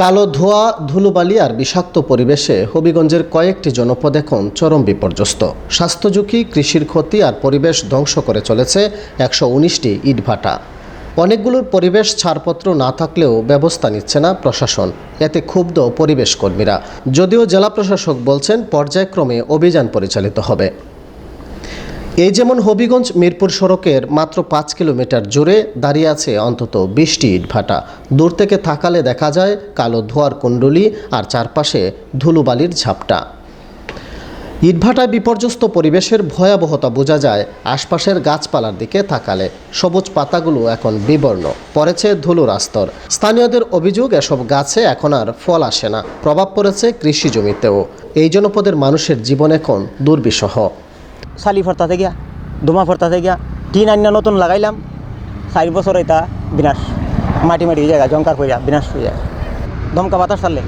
কালো ধোয়া, ধুলোবালি আর বিষাক্ত পরিবেশে হবিগঞ্জের কয়েকটি জনপদ এখন চরম বিপর্যস্ত। স্বাস্থ্য ঝুঁকি, কৃষির ক্ষতি আর পরিবেশ ধ্বংস করে চলেছে একশো উনিশটি ইটভাটা। অনেকগুলোর পরিবেশ ছাড়পত্র না থাকলেও ব্যবস্থা নিচ্ছে না প্রশাসন। এতে ক্ষুব্ধ পরিবেশ কর্মীরা। যদিও জেলা প্রশাসক বলছেন, পর্যায়ক্রমে অভিযান পরিচালিত হবে। এই যেমন হবিগঞ্জ মিরপুর সড়কের মাত্র পাঁচ কিলোমিটার জুড়ে দাঁড়িয়ে আছে অন্তত বিশটি ইটভাটা। দূর থেকে তাকালে দেখা যায় কালো ধোয়ার কুণ্ডলি আর চারপাশে ধুলোবালির ঝাপটা। ইটভাটায় বিপর্যস্ত পরিবেশের ভয়াবহতা বোঝা যায় আশপাশের গাছপালার দিকে তাকালে সবুজ পাতাগুলো এখন বিবর্ণ, পড়েছে ধুলোর আস্তর। স্থানীয়দের অভিযোগ, এসব গাছে এখন আর ফল আসে না, প্রভাব পড়েছে কৃষি জমিতেও। এই জনপদের মানুষের জীবন এখন দুর্বিষহ। চালি ফরতাতে গিয়া, দুমা ফরতাতে গিয়া টিন আন্য নতুন লাগাইলাম। চারি বছর এটা বিনাশ, মাটি মাটি হয়ে যায় জঙ্কার হয়ে যায়, বিনাশ হয়ে যায়। দমকা বাতাস ছাড়লে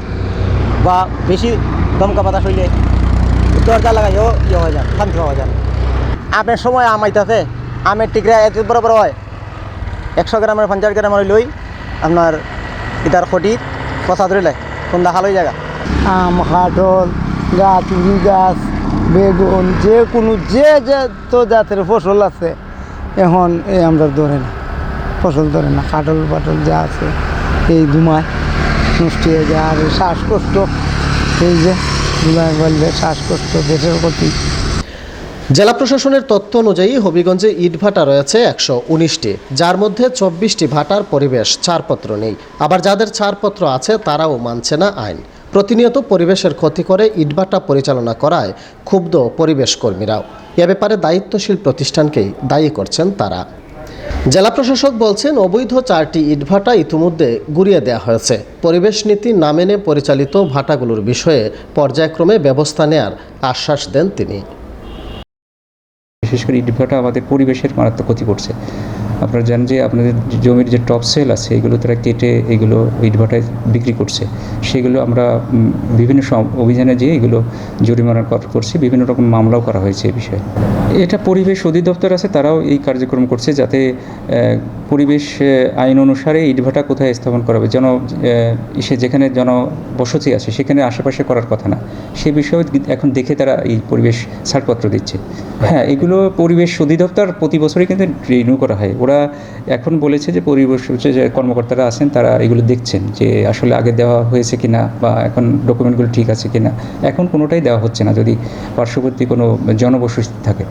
বা বেশি দমকা বাতাস হইলে দরজা লাগাইও ইয়ে হয়ে যান শান্তি হওয়া যান আমের সময় আম আইতাছে, আমের টিকরা এত বড় হয়। একশো গ্রামের, পঞ্চাশ গ্রামের লই আপনার ইটার খটি পচা ধরে সন্ধ্যা হয়ে জায়গা আম, কাঠল, গাছ গাছ বেগুন, যে কোনো, যে যত জাতের ফসল আছে, এখন এই আমরা ধরে না, ফসল ধরে না কাটল পাটল যা আছে, এই ধুমায়, নষ্ট হয়ে যায়। আর শ্বাসকষ্ট, এই যে ধুলায় বললে শ্বাসকষ্ট, দেশের ক্ষতি। জেলা প্রশাসনের তথ্য অনুযায়ী হবিগঞ্জে ইটভাটা রয়েছে একশো উনিশটি, যার মধ্যে চব্বিশটি ভাটার পরিবেশ ছাড়পত্র নেই। আবার যাদের ছাড়পত্র আছে, তারাও মানছে না আইন। প্রতিনিয়ত পরিবেশের ক্ষতি করে ইটভাটা পরিচালনা করায় ক্ষুব্ধ পরিবেশ কর্মীরাও। এ ব্যাপারে দায়িত্বশীল প্রতিষ্ঠানকেই দায়ী করছেন তারা। জেলা প্রশাসক বলছেন, অবৈধ চারটি ইটভাটা ইতিমধ্যে গুড়িয়ে দেওয়া হয়েছে। পরিবেশ নীতি না মেনে পরিচালিত ভাটাগুলোর বিষয়ে পর্যায়ক্রমে ব্যবস্থা নেয়ার আশ্বাস দেন তিনি। বিশেষ করে ইটভাটা আমাদের পরিবেশের মারাত্মক ক্ষতি করছে। আপনারা জানেন যে আপনাদের জমির যে টপ সেল আছে, এগুলো তারা কেটে এগুলো ইটভাটায় বিক্রি করছে। সেগুলো আমরা বিভিন্ন অভিযানে যেয়ে এগুলো জরিমানা করছি। বিভিন্ন রকম মামলাও করা হয়েছে এই বিষয়ে। এটা পরিবেশ অধিদপ্তর আছে, তারাও এই কার্যক্রম করছে যাতে পরিবেশ আইন অনুসারে ইটভাটা কোথায় স্থাপন করা হবে? আহ, ইসে যেখানে জনবসতি আছে সেখানে আশেপাশে করার কথা না। সে বিষয়ে এখন দেখে তারা এই পরিবেশ ছাড়পত্র দিচ্ছে। হ্যাঁ এগুলো পরিবেশ অধিদপ্তর প্রতি বছরই কিন্তু রিনিউ করা হয়। ওরা এখন বলেছে যে পরিবেশ যে কর্মকর্তারা আছেন তারা এগুলো দেখছেন যে আসলে আগে দেওয়া হয়েছে কিনা বা এখন ডকুমেন্টগুলো ঠিক আছে কিনা। এখন কোনোটাই দেওয়া হচ্ছে না যদি পার্শ্ববর্তী কোনো জনবসতি থাকে।